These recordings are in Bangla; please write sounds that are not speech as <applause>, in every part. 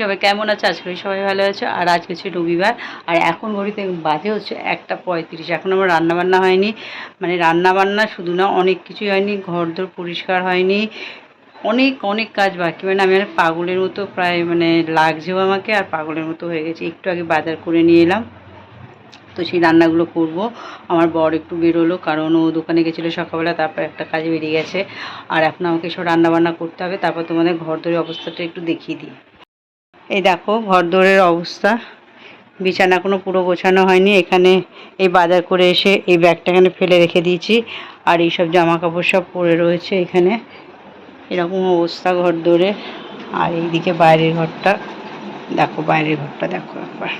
সবাই। কেমন আছে? আজকে সবাই ভালো আছে। আর আজকে হচ্ছে রবিবার। আর এখন ঘড়িতে বাজে হচ্ছে একটা পঁয়ত্রিশ। এখন আমার রান্না বান্না হয়নি। মানে রান্না বান্না শুধু না, অনেক কিছুই হয়নি। ঘর পরিষ্কার হয়নি। অনেক অনেক কাজ বাকি। মানে আমি আর পাগলের মতো প্রায় মানে লাগছেও আমাকে, আর পাগলের মতো হয়ে গেছে। একটু আগে বাজার করে নিয়ে এলাম। তো সেই রান্নাগুলো করব। আমার বর একটু বেরোলো, কারণ ও দোকানে গেছিল সকালবেলা, তারপর একটা কাজে বেরিয়ে গেছে। আর এখন আমাকে সব রান্নাবান্না করতে হবে। তারপর তোমাদের ঘর দরের অবস্থাটা একটু দেখিয়ে দিই। এই দেখো, ঘর দরের অবস্থা। বিছানা কোনো পুরো গোছানো হয়নি। এখানে এই বাজার করে এসে এই ব্যাগটা এখানে ফেলে রেখে দিয়েছি। আর এইসব জামা কাপড় সব পরে রয়েছে এখানে। এরকম অবস্থা ঘর দরে আর এইদিকে বাইরের ঘরটা। দেখো, বাইরের ঘরটা দেখো একবার।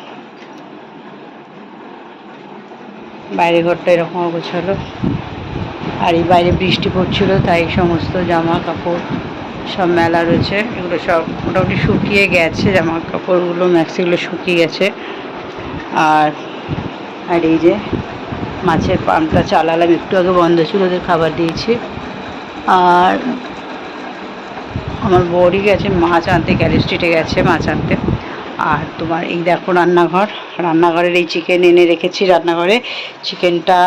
বাইরের ঘরটা এরকম গোছালো। আর এই বাইরে বৃষ্টি পড়ছিল, তাই সমস্ত জামা কাপড় সব মেলা রয়েছে, এগুলো সব মোটামুটি শুকিয়ে গেছে জামা কাপড়গুলো ম্যাক্সিগুলো শুকিয়ে গেছে। আর আর এই যে মাছের পাম্পটা চালালাম, একটু আগে বন্ধ ছিল, ওদের খাবার দিয়েছি। আর আমার বড়ি গেছে, মাছ আনতে গ্যারেজ স্ট্রিটে গেছে মাছ আনতে। আর তোমার এই দেখো রান্নাঘর, রান্নাঘরের এই চিকেন এনে রেখেছি রান্নাঘরে। চিকেনটা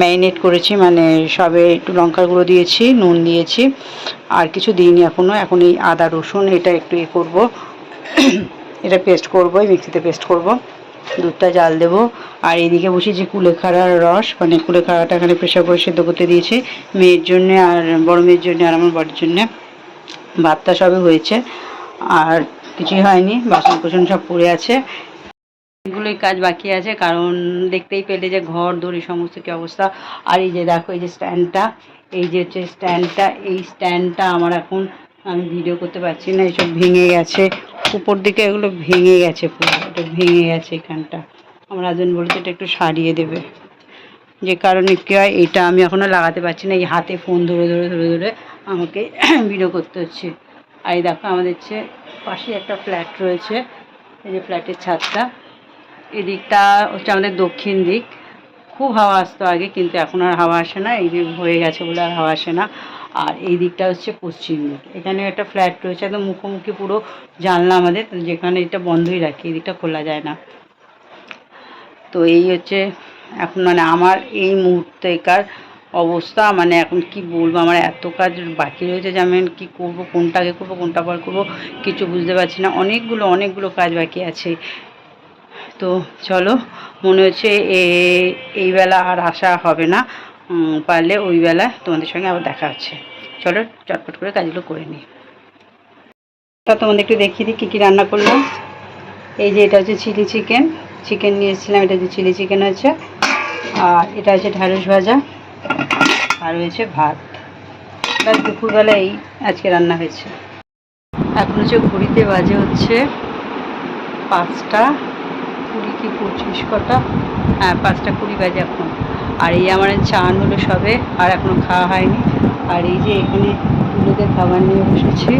ম্যারিনেট করেছি মানে সবে একটু লঙ্কার গুঁড়ো দিয়েছি, নুন দিয়েছি, আর কিছু দিইনি এখনও এখন এই আদা, রসুন, এটা একটু এ করব। এটা পেস্ট করব, এই মিক্সিতে পেস্ট করব। দুধটা জাল দেব। আর এইদিকে বসেছি কুলেখাড়ার রস মানে কুলেখাড়াটা এখানে প্রেশার করে সেদ্ধ করতে দিয়েছি, মেয়ের জন্যে আর বড় মেয়ের জন্যে আর আমার বাড়ির জন্যে। ভাতটা সবে হয়েছে, আর কিছুই হয়নি বাসন কোসন সব পড়ে আছে। এগুলোই কাজ বাকি আছে, কারণ দেখতেই পেলে যে ঘর, দড়ি, সমস্ত কী অবস্থা। আর এই যে দেখো, এই যে স্ট্যান্ডটা, এই যে হচ্ছে স্ট্যান্ডটা, এই স্ট্যান্ডটা আমার এখন আমি ভিডিও করতে পারছি না এইসব ভেঙে গেছে। উপর দিকে এগুলো ভেঙে গেছে পুরো, এটা ভেঙে গেছে এখানটা। আমার হাজবেন্ড বলেছে এটা একটু সারিয়ে দেবে। যে কারণে কী হয়, এটা আমি এখনও লাগাতে পারছি না, এই হাতে ফোন ধরে ধরে ধরে ধরে আমাকে <clears throat> ভিডিও করতে হচ্ছে। আর এই দেখো, আমাদের হচ্ছে পাশে একটা ফ্ল্যাট রয়েছে, এই যে ফ্ল্যাটের ছাদটা। এদিকটা হচ্ছে আমাদের দক্ষিণ দিক। খুব হাওয়া আসতো আগে, কিন্তু এখন আর হাওয়া আসে না, এই যে হয়ে গেছে বলে আর হাওয়া আসে না। আর এই দিকটা হচ্ছে পশ্চিম দিক। এখানে একটা ফ্ল্যাট রয়েছে, একদম মুখোমুখি পুরো জানলা আমাদের, যেখানে এটা বন্ধই রাখি, এই দিকটা খোলা যায় না। তো এই হচ্ছে এখন মানে আমার এই মুহূর্তেকার অবস্থা মানে এখন কি বলব, আমার এত কাজ বাকি রয়েছে যে আমি কী করব কোনটা আগে করব, কোনটা পর করব, কিছু বুঝতে পারছি না। অনেকগুলো অনেকগুলো কাজ বাকি আছে। তো চলো, মনে হচ্ছে এই বেলা আর আসা হবে না। পারলে ওই বেলা তোমাদের সঙ্গে আবার দেখা হচ্ছে। চলো, চটপট করে কাজগুলো করে নিই। তা তোমাদের একটু দেখিয়ে দিই কী কী রান্না করলাম এই যে এটা হচ্ছে চিলি চিকেন। চিকেন নিয়ে এসেছিলাম, এটা হচ্ছে চিলি চিকেন হচ্ছে। আর এটা হচ্ছে ঢ্যাঁড়স ভাজা। আর হয়েছে ভাত। ব্যাস দুপুরবেলা এই আজকে রান্না হয়েছে। এখন হচ্ছে ঘড়িতে বাজে হচ্ছে পাঁচটা। কি পঁচিশ কটা? হ্যাঁ পাঁচটা কুড়ি বাজে এখন। আর এই আমার চান হলো সবে, আর এখনও খাওয়া হয়নি। আর এই যে এখানে টুলুদের খাবার নিয়ে বসেছি।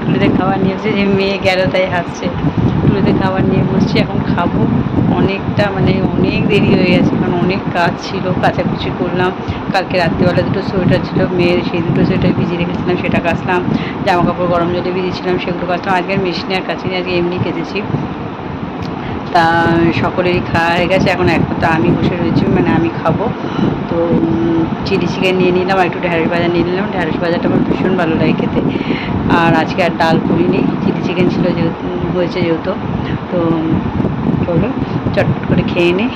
টুলুদের খাবার নিয়ে বসে যে মেয়ে গেল তাই হাসছে। টুলুদের খাবার নিয়ে বসছি, এখন খাব। অনেকটা মানে অনেক দেরি হয়ে গেছে, কারণ অনেক কাজ ছিল, কাচাকুচি করলাম। কালকে রাত্রিবেলা দুটো সোয়েটার ছিল, মেয়ের সেই দুটো সোয়েটার ভিজিয়ে রেখেছিলাম সেটা কাচলাম জামা কাপড় গরম জলে ভিজিয়েছিলাম সেগুলো কাচলাম আজকের মেশিনে আর কাছে, আজকে এমনি কেচেছি। তা সকলেরই খাওয়া হয়ে গেছে। এখন একটা আমি বসে রয়েছি মানে আমি খাব। তো চিলি চিকেন নিয়ে নিলাম, আর একটু ঢ্যাঁড়স ভাজা নিয়ে নিলাম। ঢ্যাঁড়স ভাজাটা আমার ভীষণ ভালো লাগে খেতে। আর আজকে আর ডাল করিনি, চিলি চিকেন ছিল যেহেতু, হয়েছে যেহেতু। তো, চলো, চটপট করে খেয়ে নিই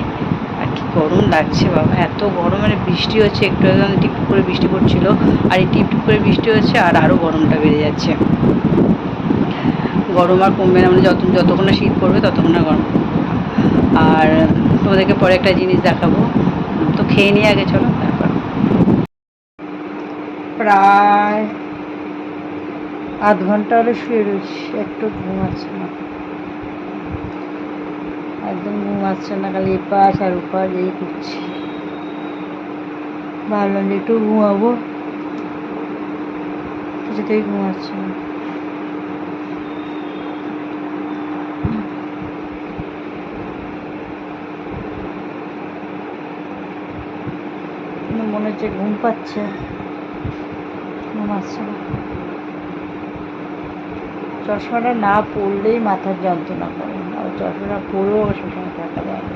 আর কি গরম লাগছে বাবা, এত গরম মানে বৃষ্টি হচ্ছে, একটু একদম টিপ করে বৃষ্টি পড়ছিল। আর এই টিপ টিপ করে বৃষ্টি হচ্ছে, আর আরও গরমটা বেড়ে যাচ্ছে। গরম আর কমবে না মানে যত, যতক্ষণ না শীত পড়বে, ততক্ষণ না গরম। তোমাদেরকে পরে একটা জিনিস দেখাবো। তো খেয়ে নিয়ে আগে চলো, তারপর। প্রায় আধ ঘণ্টা হলে শুয়ে রয়েছি, একটু ঘুমাচ্ছে না। একদম ঘুমাচ্ছে না, খালি এপাশ আর ওপাশ এই করছি। ভাবলাম যে একটু ঘুমাবো, কিছুতেই ঘুমাচ্ছে না কিন্তু মনে হচ্ছে ঘুম পাচ্ছে, ঘুম না। চশমাটা না পরলেই মাথার যন্ত্রণা করে, আর চশমাটা পরেও সবসময় থাকা যায় না।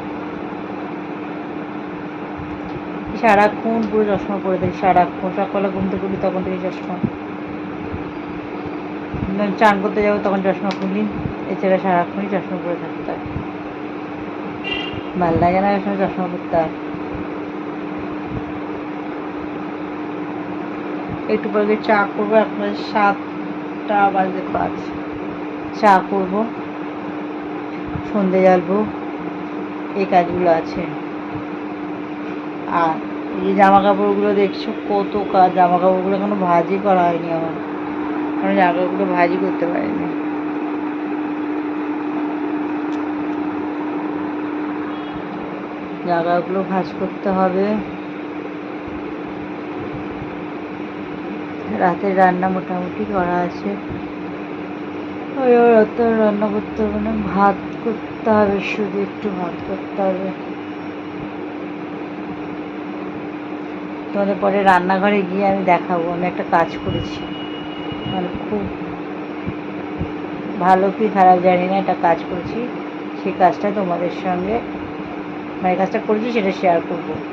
সারাক্ষণ পুরো চশমা পরে থাকি, সারাক্ষণ সকালে ঘুম থেকে উঠি তখন থেকে চশমা। চান করতে যাব তখন চশমা খুলি, এছাড়া সারাক্ষণই চশমা পরে থাকতে হয়। ভালো লাগে না চশমা পরতে হয় একটু পরে চা করব, এখন সাতটা বাজে পাঁচ। চা করব, সন্ধে জ্বালবো এই কাজগুলো আছে। আর এই জামা কাপড়গুলো দেখছ, কত কাজ। জামা কাপড়গুলো এখনও ভাজি করা হয়নি আমার। কারণ জামা কাপড়গুলো ভাজি করতে পারিনি। জায়গাগুলো ভাজ করতে হবে। রাতের রান্না মোটামুটি করা আছে। রাতে রান্না করতে হবে না, ভাত করতে হবে, শুধু একটু ভাত করতে হবে। তোমাদের পরে রান্নাঘরে গিয়ে আমি দেখাবো, আমি একটা কাজ করেছি। মানে খুব ভালো কি খারাপ জানি না, একটা কাজ করেছি। সেই কাজটা তোমাদের সঙ্গে মানে কাজটা করেছি সেটা শেয়ার করব।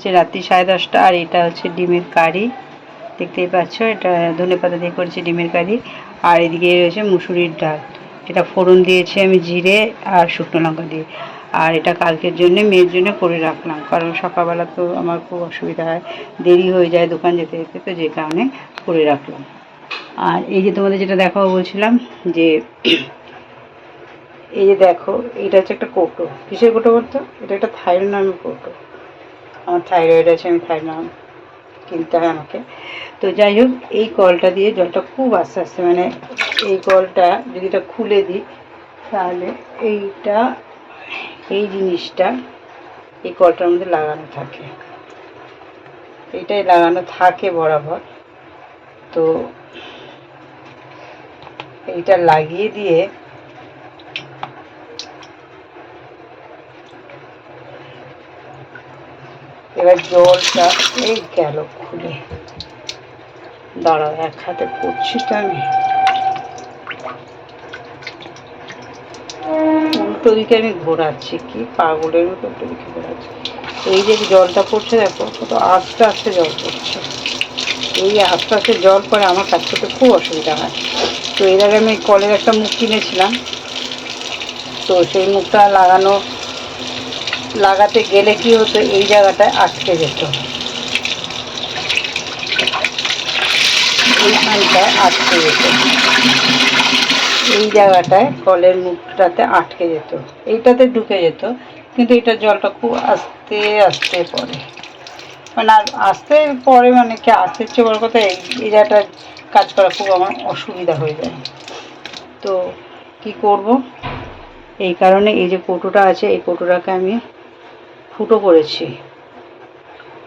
হচ্ছে রাত্রি সাড়ে দশটা, আর এটা হচ্ছে ডিমের কারি। দেখতেই পাচ্ছ, এটা ধনে পাতা দিয়ে করেছি ডিমের কারি। আর এদিকে রয়েছে মুসুরির ডাল। এটা ফোড়ন দিয়েছি আমি জিরে আর শুকনো লঙ্কা দিয়ে। আর এটা কালকের জন্য, মেয়ের জন্য করে রাখলাম, কারণ সকালবেলা তো আমার খুব অসুবিধা হয়, দেরি হয়ে যায় দোকান যেতে যেতে, তো যে কারণে করে রাখলাম। আর এই যে তোমাদের যেটা দেখাবো বলছিলাম, যে এই যে দেখো, এটা হচ্ছে একটা কৌটো। কিসের কৌটো বলতো? এটা একটা থাইরয়েড নামের কৌটো। আমার থাইরয়েড আছে, আমি থাইরয়েড কিনতে হয় আমাকে। তো যাই হোক, এই কলটা দিয়ে জলটা খুব আস্তে আস্তে মানে এই কলটা যদি এটা খুলে দিই, তাহলে এইটা, এই জিনিসটা এই কলটার মধ্যে লাগানো থাকে। এইটাই লাগানো থাকে বরাবর। তো এইটা লাগিয়ে দিয়ে এবার জলটা এই গেল খুলে। দাঁড়াও এক হাতে করছি তো আমি। উল্টো দিকে আমি ঘোরাচ্ছি, কি পাগলের মতো উল্টো দিকে ঘোরাচ্ছি। এই যে জলটা পড়ছে দেখো, কত আস্তে আস্তে জল পড়ছে। এই আস্তে আস্তে জল পরে আমার কাজ করতে খুব অসুবিধা হয়। তো এর আগে আমি কলের একটা মুখ কিনেছিলাম। তো সেই মুখটা লাগানো লাগাতে গেলে কি হতো? এই জায়গাটায় আটকে যেত। এইখানটায় আটকে যেত। এই জায়গাটায় কলের মুখটাতে আটকে যেত। এইটাতে ঢুকে যেত। কিন্তু এটা জলটা খুব আস্তে আস্তে পড়ে। মানে আর আস্তে পরে মানে কি আস্তে হচ্ছে বড় কথা, এই জায়গাটায় কাজ করা খুব আমার অসুবিধা হয়ে যায়। তো কি করব? এই কারণে এই যে কৌটোটা আছে, এই কৌটোটাকে আমি ফুটো করেছি।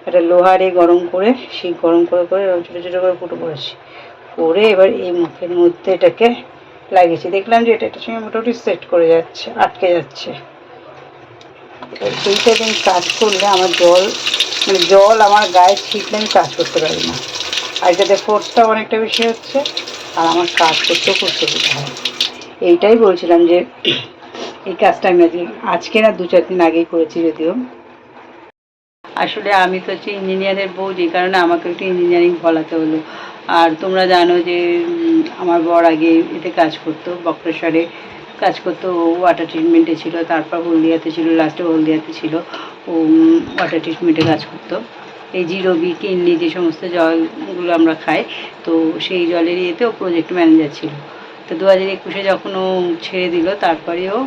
একটা লোহারে গরম করে, সেই গরম করে করে ছোটো ছোটো করে ফুটো করেছি। করে এবার এই মুখের মধ্যে এটাকে লাগিয়েছি। দেখলাম যে এটা এটার সঙ্গে মোটামুটি সেট করে যাচ্ছে, আটকে যাচ্ছে। এইটাতে আমি কাজ করলে আমার জল মানে জল আমার গায়ে ছিটলে আমি কাজ করতে পারি না। আর এটাতে ফোর্সটাও অনেকটা বেশি হচ্ছে, আর আমার কাজ করতেও খুব সুবিধা হয়। এইটাই বলছিলাম যে এই কাজটা আমি আজকে না দু চার দিন আগেই করেছি যদিও। আসলে আমি তো হচ্ছে ইঞ্জিনিয়ারের বউ, যে কারণে আমাকে একটু ইঞ্জিনিয়ারিং ফলাতে হলো। আর তোমরা জানো যে আমার বর আগে এতে কাজ করতো, বক্রেশ্বরে কাজ করতো। ও ওয়াটার ট্রিটমেন্টে ছিল, তারপর হলদিয়াতে ছিল লাস্টে হলদিয়াতে ছিল। ও ওয়াটার ট্রিটমেন্টে কাজ করতো। এই জিরোবি কিডনি যে সমস্ত জলগুলো আমরা খাই, তো সেই জলের ইয়েতে ও প্রজেক্ট ম্যানেজার ছিল। তো দু হাজার একুশে যখন ও ছেড়ে দিল তারপরেও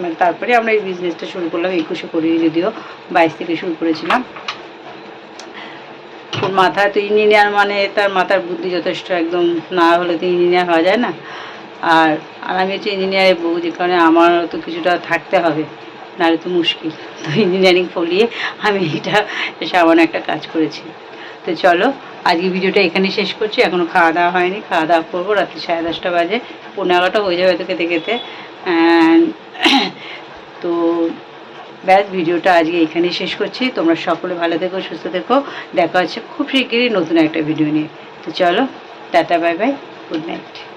মানে তারপরে আমরা এই বিজনেসটা শুরু করলাম, একুশে করি যদিও, বাইশ থেকে শুরু করেছিলাম। ওর মাথায় তো ইঞ্জিনিয়ার মানে তার মাথার বুদ্ধি যথেষ্ট, একদম না হলে তো ইঞ্জিনিয়ার হওয়া যায় না। আর আর আমি হচ্ছে ইঞ্জিনিয়ারের বউ, যে কারণে আমার তো কিছুটা থাকতে হবে, নাহলে তো মুশকিল। তো ইঞ্জিনিয়ারিং ফলিয়ে আমি এটা সামান্য একটা কাজ করেছি। তো চলো আজকে ভিডিওটা এখানে শেষ করছি। এখনও খাওয়া দাওয়া হয়নি। খাওয়া দাওয়া করব। রাত্রি সাড়ে দশটা বাজে। পনেরো এগারোটা হয়ে যাবে তো খেতে। খেতে <coughs> তো ব্যাস, ভিডিওটা আজকে এখানেই শেষ করছি। তোমরা সকলে ভালো থেকো, সুস্থ থেকো। দেখা হচ্ছে খুব শিগগিরই নতুন একটা ভিডিও নিয়ে। তো চলো, tata, bye bye. Good night.